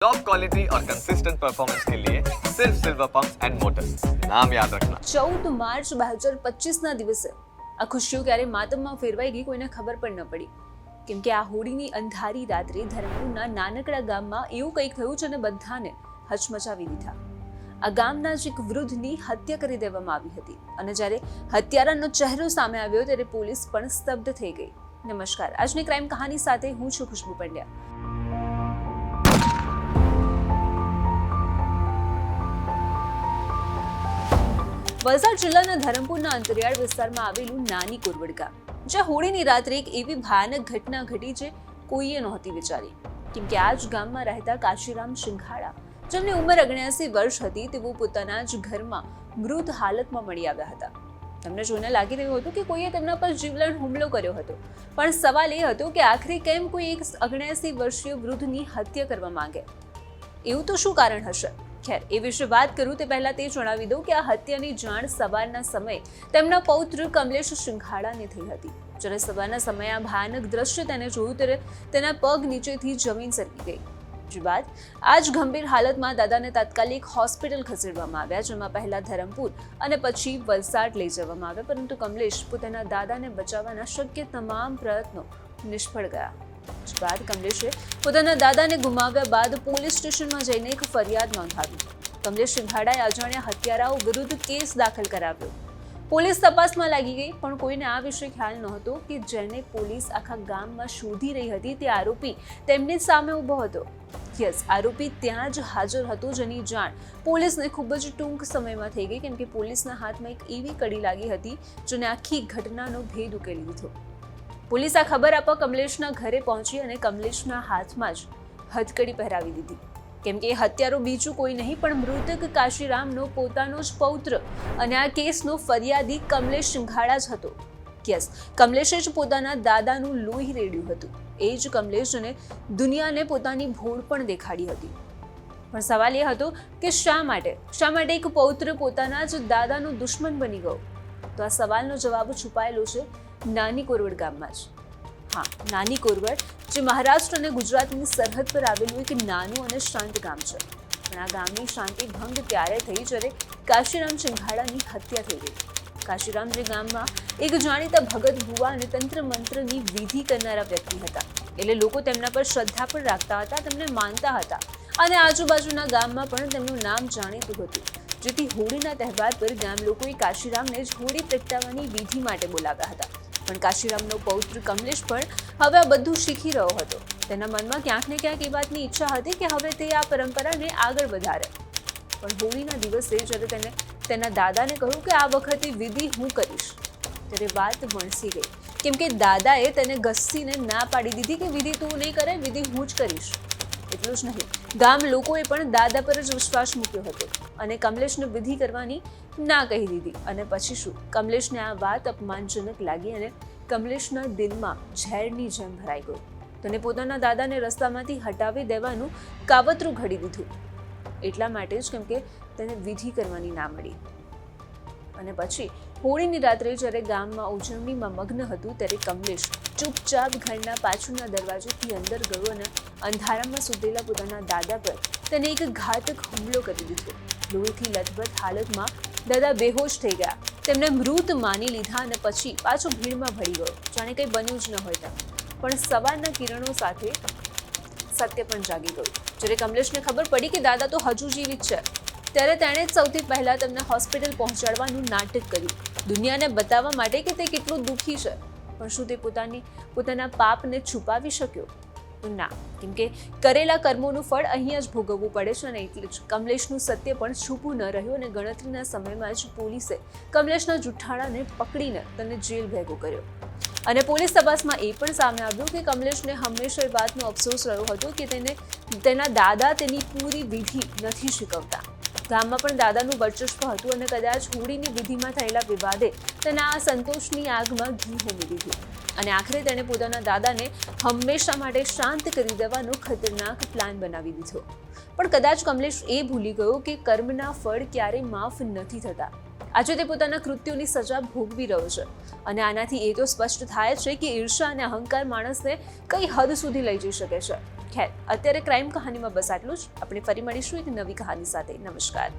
Top quality और consistent performance के लिए सिर्फ सिल्वर पंप एंड मोटर्स नाम याद रखना ચૌદ માર્ચ બે હજાર પચીસના દિવસે આ ખુશીઓ ક્યારે માતમમાં ફેરવાઈ ગઈ કોઈને ખબર પણ ન પડી કેમ કે આ હોળીની અંધારી રાત્રે ધરમપુરના નાનકડા ગામમાં એવું કંઈક થયું જેને બધાને હચમચાવી દીધા આ ગામના જ એક વૃદ્ધની હત્યા કરી દેવામાં આવી હતી અને જ્યારે હત્યારાનો ચહેરો સામે આવ્યો ત્યારે પોલીસ પણ સ્તબ્ધ થઈ ગઈ નમસ્કાર આજની ક્રાઇમ કહાની સાથે હું છું ખુશ્બુ પંડ્યા વલસાડ જિલ્લાના ધરમપુરના અંતરિયાળ વિસ્તારમાં આવેલું નાની કોરવડ ગામ જ્યાં હોળીની રાત્રે એક એવી ભયાનક ઘટના ઘટી જે કોઈએ નહોતી વિચારી. કેમ કે આ જ ગામમાં રહેતા કાશીરામ સિંઘાડા જેમની ઉંમર અગણ્યાસી વર્ષ હતી, તેઓ પોતાના જ ઘરમાં મૃત હાલતમાં મળી આવ્યા હતા. તમને જોઈને લાગી રહ્યું હતું કે કોઈએ તેમના પર જીવલેણ હુમલો કર્યો હતો, પણ સવાલ એ હતો કે આખરે કેમ કોઈ એક અગણ્યાસી વર્ષીય વૃદ્ધની હત્યા કરવા માંગે? એવું તો શું કારણ હશે? ખેર. એ વિશે વાત કરું તે પહેલા તે જણાવી દઉં કે આ હત્યાની જાણ સવારના સમયે તેમના પૌત્ર કમલેશ સિંઘાડાને થઈ હતી. જ્યારે સવારના સમયે આ ભયાનક દ્રશ્ય તેને જોયું ત્યારે તેના પગ નીચેથી જમીન સરકી ગઈ. જે બાદ આ જ ગંભીર હાલતમાં દાદાને તાત્કાલિક હોસ્પિટલ ખસેડવામાં આવ્યા, જેમાં પહેલા ધરમપુર અને પછી વલસાડ લઈ જવામાં આવ્યા, પરંતુ કમલેશ પોતાના દાદાને બચાવવાના શક્ય તમામ પ્રયત્નો નિષ્ફળ ગયા. બાદ કમલેશે પોતાના દાદાને ગુમાવ્યા બાદ પોલીસ સ્ટેશનમાં જઈને એક ફરિયાદ નોંધાવી. કમલેશ સિંઘાડાએ અજાણ્યા હત્યારાઓ વિરુદ્ધ કેસ દાખલ કરાવ્યો. પોલીસ તપાસમાં લાગી ગઈ, પણ કોઈને આ વિશે ખ્યાલ નહોતો કે જેને પોલીસ આખા ગામમાં શોધી રહી હતી તે આરોપી તેમની સામે ઊભો હતો. યસ, આરોપી ત્યાં જ હાજર હતો જેની જાણ પોલીસને ખૂબ જ ટૂંક સમયમાં થઈ ગઈ, કેમ કે પોલીસના હાથમાં એક એવી કડી લાગી હતી જેને આખી ઘટનાનો ભેદ ઉકેલી દીધો. પોલીસ આ ખબર આપવા કમલેશના ઘરે પહોંચી અને કમલેશના હાથમાં જ હથકડી પહેરાવી દીધી. કેમ કે હત્યારો બીજું કોઈ નહીં, પણ મૃતક કાશીરામનો પોતાનો જ પૌત્ર અને આ કેસનો ફરિયાદી કમલેશ સિંઘાડા જ હતો. યસ, કમલેશે જ પોતાના દાદાનું લોહી રેડ્યું હતું. એ જ કમલેશને દુનિયાને પોતાની ભોળ પણ દેખાડી હતી. પણ સવાલ એ હતો કે શા માટે? શા માટે એક પૌત્ર પોતાના જ દાદાનો દુશ્મન બની ગયો? તો આ સવાલનો જવાબ છુપાયેલો છે નાની કોરવડ ગામમાં જ. હા, નાની કોરવડ, જે મહારાષ્ટ્ર અને ગુજરાતની સરહદ પર આવેલું એક નાનું અને શાંત ગામ છે. પણ આ ગામની શાંતિ ભંગ ત્યારે થઈ જ્યારે કાશીરામ સિંઘાડાની હત્યા થઈ ગઈ. કાશીરામ જે ગામમાં એક જાણીતા ભગત ભુવા અને તંત્ર મંત્રની વિધિ કરનારા વ્યક્તિ હતા. એટલે લોકો તેમના પર શ્રદ્ધા પણ રાખતા હતા, તેમને માનતા હતા. અને આજુબાજુના ગામમાં પણ તેમનું નામ જાણીતું હતું. જેથી હોળીના તહેવાર પર ગામ લોકોએ કાશીરામને જ હોળી પ્રગટાવવાની વિધિ માટે બોલાવ્યા હતા. પણ કાશીરામનો પૌત્ર કમલેશ પણ હવે આ બધું શીખી રહ્યો હતો. તેના મનમાં ક્યાંક ને ક્યાંક એ વાતની ઈચ્છા હતી કે હવે તે આ પરંપરાને આગળ વધારે. પણ હોળીના દિવસે જ્યારે તેને, તેના દાદાને કહ્યું કે આ વખતે વિધિ હું કરીશ, ત્યારે વાત વણસી ગઈ. કેમ કે દાદાએ તેને ઘસીને ના પાડી દીધી કે વિધિ તું નહીં કરે, વિધિ હું જ કરીશ. એટલું જ નહીં. ગામ લોકોએ પણ દાદા પર જ વિશ્વાસ મૂક્યો હતો અને કમલેશને વિધિ કરવાની ના કહી દીધી. અને પછી શું? કમલેશને આ વાત અપમાનજનક લાગી અને કમલેશના દિલમાં ઝેરની જેમ ભરાઈ ગયું. તેને પોતાના દાદાને રસ્તામાંથી હટાવી દેવાનું કાવતરું ઘડી દીધું. એટલા માટે જ કેમ કે તેને વિધિ કરવાની ના મળી. અને પછી હોળીની રાત્રે જ્યારે ગામમાં ઉજવણીમાં મગ્ન હતું ત્યારે કમલેશ ચૂપચાપ ઘરના પાછળના દરવાજેથી અંદર ગયો અને અંધારામાં સુધેલા પોતાના દાદા પર તેને એક ઘાતક હુમલો કરી દીધો. લોહીથી લથબથ હાલતમાં દાદા બેહોશ થઈ ગયા. તેમને મૃત માની લીધા અને પછી પાછો ભીડમાં ભળી ગયો. જાણે કંઈ બન્યું જ ન હોય પણ સવારના કિરણો સાથે સત્ય પણ જાગી ગયું. જ્યારે કમલેશને ખબર પડી કે દાદા તો હજુ જીવિત છે. ત્યારે તેણે સૌથી પહેલા તેમને હોસ્પિટલ પહોંચાડવાનું નાટક કર્યું. દુનિયાને બતાવવા માટે કે તે કેટલું દુઃખી છે. પણ શું તે પોતાની, પોતાના પાપને છુપાવી શક્યો? ના, કેમ કે કરેલા કર્મોનું ફળ અહીંયા જ ભોગવવું પડે છે અને એટલે જ કમલેશનું સત્ય પણ છૂપું ન રહ્યું અને ગણતરીના સમયમાં જ પોલીસે કમલેશના જુઠ્ઠાણાને પકડીને તેને જેલ ભેગો કર્યો. અને પોલીસ તપાસમાં એ પણ સામે આવ્યું કે કમલેશને હંમેશા એ વાતનો અફસોસ રહ્યો હતો કે તેને, તેના દાદા તેની પૂરી વિધિ નથી શીખવતા. ગામમાં પણ દાદાનું વર્ચસ્વ હતું અને કદાચ હોળીની વિધિમાં થયેલા વિવાદે તેના આ સંતોષની આગમાં ઘી હોમી દીધું. અને આખરે તેણે પોતાના દાદાને હંમેશા માટે શાંત કરી દેવાનો ખતરનાક પ્લાન બનાવી દીધો. પણ કદાચ કમલેશ એ ભૂલી ગયો કે કર્મના ફળ ક્યારેય માફ નથી થતા. આજે તે પોતાના કૃત્યોની સજા ભોગવી રહ્યો છે. અને આનાથી એ તો સ્પષ્ટ થાય છે કે ઈર્ષા અને અહંકાર માણસને કઈ હદ સુધી લઈ જઈ શકે છે. ખેર અત્યારે ક્રાઇમ કહાનીમાં બસ આટલું જ. આપણે ફરી મળીશું એક નવી કહાની સાથે. નમસ્કાર.